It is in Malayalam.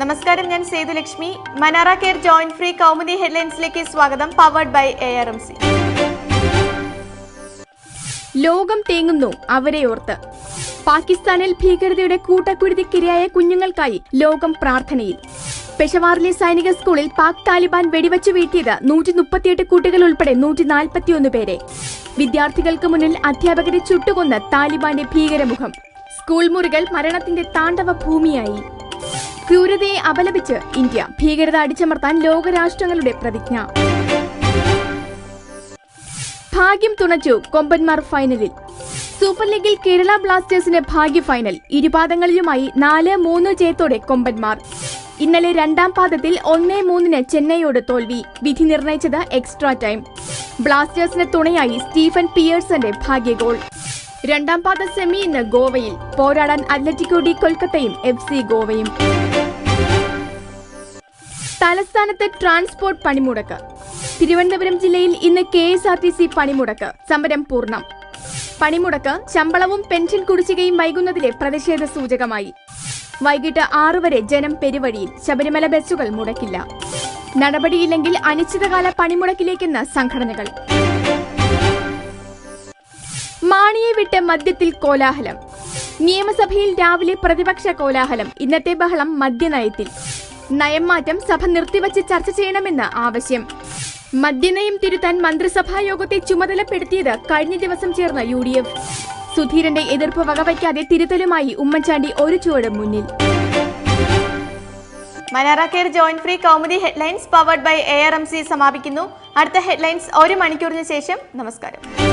നമസ്കാരം ഞാൻ Sethulakshmi Manara care joint free Kaumudi ഹെഡ്ലൈൻസിലേക്ക് സ്വാഗതം powered by A R M C ലോകം തേങ്ങുന്നു അവരെ ഓർത്ത്. പാകിസ്ഥാനിൽ ഭീകരതയുടെ കൂട്ടക്കുരുതിക്കിരയായ കുഞ്ഞുങ്ങൾക്കായി ലോകം പ്രാർത്ഥനയിൽ. പെഷവാറിലെ സൈനിക സ്കൂളിൽ പാക് താലിബാൻ വെടിവെച്ച് വീഴ്ത്തിയത് നൂറ്റി മുപ്പത്തിയെട്ട് കുട്ടികൾ ഉൾപ്പെടെ നൂറ്റി നാൽപ്പത്തിയൊന്ന് പേരെ. വിദ്യാർത്ഥികൾക്ക് മുന്നിൽ അധ്യാപകരെ ചുട്ടുകൊന്ന് താലിബാന്റെ ഭീകരമുഖം. സ്കൂൾ മുറികൾ മരണത്തിന്റെ താണ്ഡവ ഭൂമിയായി. ക്രൂരതയെ അപലപിച്ച് ഇന്ത്യ ഭീകരത അടിച്ചമർത്താൻ ലോകരാഷ്ട്രങ്ങളുടെ പ്രതിജ്ഞ. ഭാഗ്യം തുണച്ചു കൊമ്പന്മാർ ഫൈനലിൽ. സൂപ്പർ ലീഗിൽ കേരള ബ്ലാസ്റ്റേഴ്സിന് ഭാഗ്യ ഫൈനൽ. ഇരുപാദങ്ങളിലുമായി നാല് മൂന്ന് ജയത്തോടെ കൊമ്പന്മാർ. ഇന്നലെ രണ്ടാം പാദത്തിൽ ഒന്നേ മൂന്നിന് ചെന്നൈയോട് തോൽവി. വിധി നിർണയിച്ചത് എക്സ്ട്രാ ടൈം. ബ്ലാസ്റ്റേഴ്സിന് തുണയായി സ്റ്റീഫൻ പിയേഴ്സന്റെ ഭാഗ്യ ഗോൾ. രണ്ടാം പാദ സെമി ഇന്ന് ഗോവയിൽ. പോരാടാൻ അത്ലറ്റിക്കോ ഡി കൊൽക്കത്തയും എഫ് സി ഗോവയും. തലസ്ഥാനത്ത് ട്രാൻസ്പോർട്ട് പണിമുടക്ക്. തിരുവനന്തപുരം ജില്ലയിൽ ഇന്ന് K S R T C പണിമുടക്ക്. സമരം പൂർണം. പണിമുടക്ക് ശമ്പളവും പെൻഷൻ കുടിശ്ശികയും വൈകുന്നതിലെ പ്രതിഷേധ സൂചകമായി. വൈകിട്ട് ആറു വരെ ജനം പെരുവഴിയിൽ ശബരിമല ബസ്സുകൾ മുടക്കില്ല. നടപടിയില്ലെങ്കിൽ അനിശ്ചിതകാല പണിമുടക്കിലേക്കെന്ന് സംഘടനകൾ. മാണിയെ വിട്ട് മദ്യത്തിൽ കോലാഹലം. നിയമസഭയിൽ രാവിലെ പ്രതിപക്ഷ കോലാഹലം. ഇന്നത്തെ ബഹളം മദ്യനയത്തിൽ. നയം മാറ്റം സഭ നിർത്തിവച്ച് ചർച്ച ചെയ്യണമെന്ന് ആവശ്യം. മദ്യനയം തിരുത്താൻ മന്ത്രിസഭാ യോഗത്തെ ചുമതലപ്പെടുത്തിയത് കഴിഞ്ഞ ദിവസം ചേർന്ന യു ഡി എഫ് സുധീരന്റെ എതിർപ്പ് വകവയ്ക്കാതെ തിരുത്തലുമായി ഉമ്മൻചാണ്ടി ഒരു ചുവട് മുന്നിൽ. മനാറ care joint free Kaumudi headlines powered by A R M C സമാപിക്കുന്നു. അടുത്ത ഹെഡ്ലൈൻസ് ഒരു മണിക്കൂറിന് ശേഷം. നമസ്കാരം.